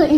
করি